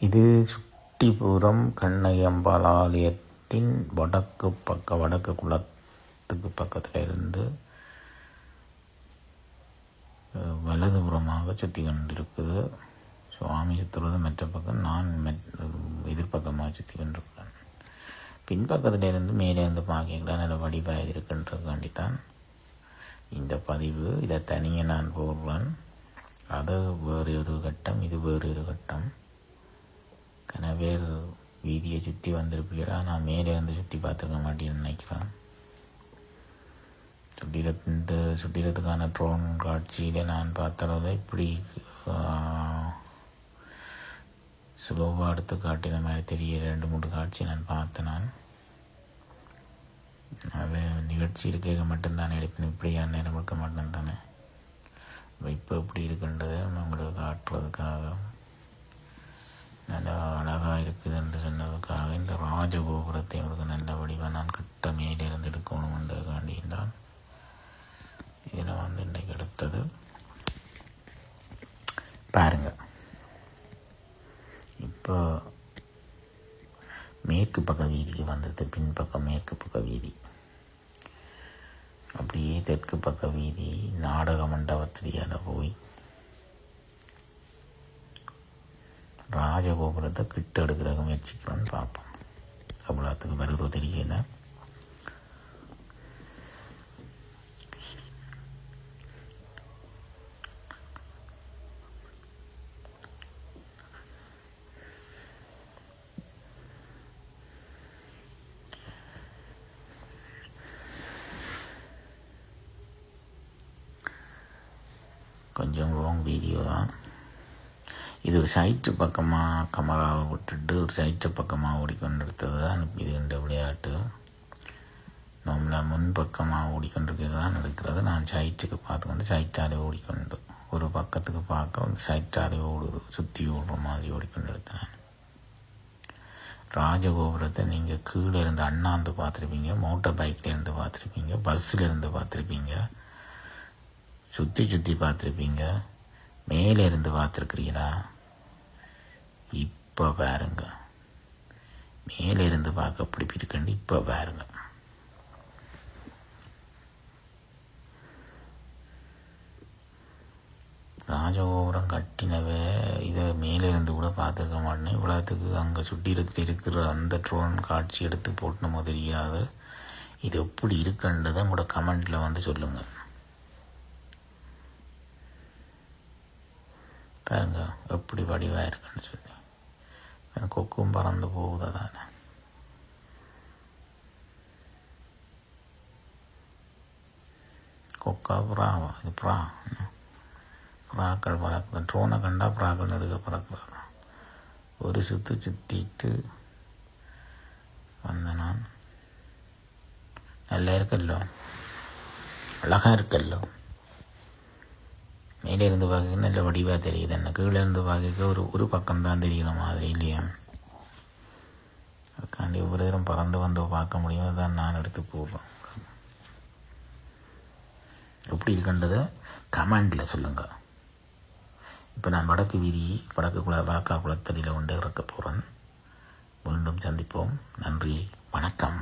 இது சுட்டிபுரம் கண்ணையம்பாள் ஆலயத்தின் வடக்கு பக்க வடக்கு குளத்துக்கு பக்கத்தில் இருந்து வலதுபுறமாக சுற்றி கொண்டிருக்குது. சுவாமி சுற்றுறது மற்ற பக்கம் நான் மெட்- எதிர்பக்கமாக சுற்றி கொண்டிருக்கிறேன். பின்பக்கத்தில் இருந்து மேலே இருந்து பார்க்கலாம் நல்ல வடிவாக இருக்கின்றதுக்காண்டித்தான். இந்த பதிவு இதை தனியாக நான் போடுவேன். அது வேறு ஒரு கட்டம் இது வேறு ஒரு கட்டம். வீதியை சுற்றி வந்திருப்பீர்களா நான் மேலே இருந்து சுற்றி பார்த்துருக்க மாட்டேன்னு நினைக்கிறேன். சுட்டில இந்த சுட்டிடத்துக்கான ட்ரோன் காட்சியில் நான் பார்த்தளவில் இப்படி சுலோவாக எடுத்து காட்டின மாதிரி தெரிய ரெண்டு மூணு காட்சி நான் பார்த்தேன் நான். அது நிகழ்ச்சி இருக்க மட்டும்தான் எடுப்பேன். இப்படியா நேரம் எடுக்க மாட்டேன் தானே. இப்போ எப்படி இருக்குன்றதை? உங்களுக்கு காட்டுறதுக்காக. நல்லா அழகாக இருக்குது என்று சொன்னதுக்காக இந்த ராஜகோபுரத்தை உங்களுக்கு நல்ல வடிவாக நான் கட்ட மேலிருந்து எடுக்கணும் எடுக்கணுன்றதுக்காண்டியும் தான் இதில் வந்து இன்றைக்கு எடுத்தது. பாருங்க. இப்போ மேற்கு பக்க வீதிக்கு வந்தது பின்பக்கம் மேற்கு பக்க வீதி. அப்படியே தெற்கு பக்க வீதி நாடக மண்டபத்திலேயால போய் ராஜகோபுரத்தை கிட்ட எடுக்கிறதுக்கு முயற்சிக்கிறோன்னு பார்ப்போம். அவ்வளோத்துக்கு வருதோ தெரியல கொஞ்சம் லாங் வீடியோ தான். இது ஒரு சயிற்று பக்கமாக கமராவை விட்டுட்டு ஒரு சயிற்று பக்கமாக ஓடிக்கொண்டிருக்கிறது தான் இது என்ற விளையாட்டு. நம்மளை முன்பக்கமாக ஓடிக்கொண்டிருக்கிறது தான் நடக்கிறது. நான் சைட்டுக்கு பார்த்துக்கொண்டு சயிற்றாலே ஓடிக்கொண்டு ஒரு பக்கத்துக்கு பார்க்க வந்து சயிற்றாலே ஓடுது சுற்றி ஓடுற மாதிரி ஓடிக்கொண்டு ராஜகோபுரத்தை நீங்கள் கீழே இருந்து அண்ணாந்து பார்த்துருப்பீங்க மோட்டார் பைக்கில் இருந்து பார்த்துருப்பீங்க பஸ்ஸில் இருந்து பார்த்துருப்பீங்க சுற்றி சுற்றி பார்த்துருப்பீங்க மேலே இருந்து பார்த்துருக்குறீங்களா? இப்போ பாருங்க. மேலே இருந்து பார்க்க அப்படி இருக்கண்டு இப்போ பாருங்க. ராஜகோபுரம் கட்டினவே இதை மேலே இருந்து கூட பார்த்துருக்க மாட்டேன் இவ்வளோத்துக்கு அங்கே சுற்றி இருக்கிற அந்த ட்ரோன் காட்சி எடுத்து போட்டணுமோ தெரியாது. இது எப்படி இருக்குன்றதை உங்களோட கமெண்டில் வந்து சொல்லுங்கள் பாருங்க எப்படி வடிவாக இருக்குன்னு சொல்லி. எனக்கு கொக்கும் பறந்து போகுது தானே கொக்கா புறாவா இது புறா புறாக்கள் பறக்குது ட்ரோனை கண்டா புறாக்கள் நடுக்க பறக்குறது ஒரு சுற்று சுற்றிட்டு வந்த நான் நல்லா இருக்கல்லோ அழகாக இருக்கல்லோ மேலே இருந்து பார்க்க நல்ல வடிவாக தெரியுது. என்ன கீழே இருந்து பார்க்க ஒரு ஒரு பக்கம்தான் தெரிகிற மாதிரி இல்லையா? அதுக்காண்டி ஒவ்வொரு தரம் பறந்து வந்து பார்க்க முடியும். தான் நான் எடுத்து போடுறேன். எப்படி இருக்கின்றதை கமெண்டில் சொல்லுங்கள் இப்போ நான் வடக்கு வீதி வடக்கு குள வடக்கா குளத்தடியில் கொண்டு இறக்க போகிறேன் மீண்டும் சந்திப்போம். நன்றி வணக்கம்.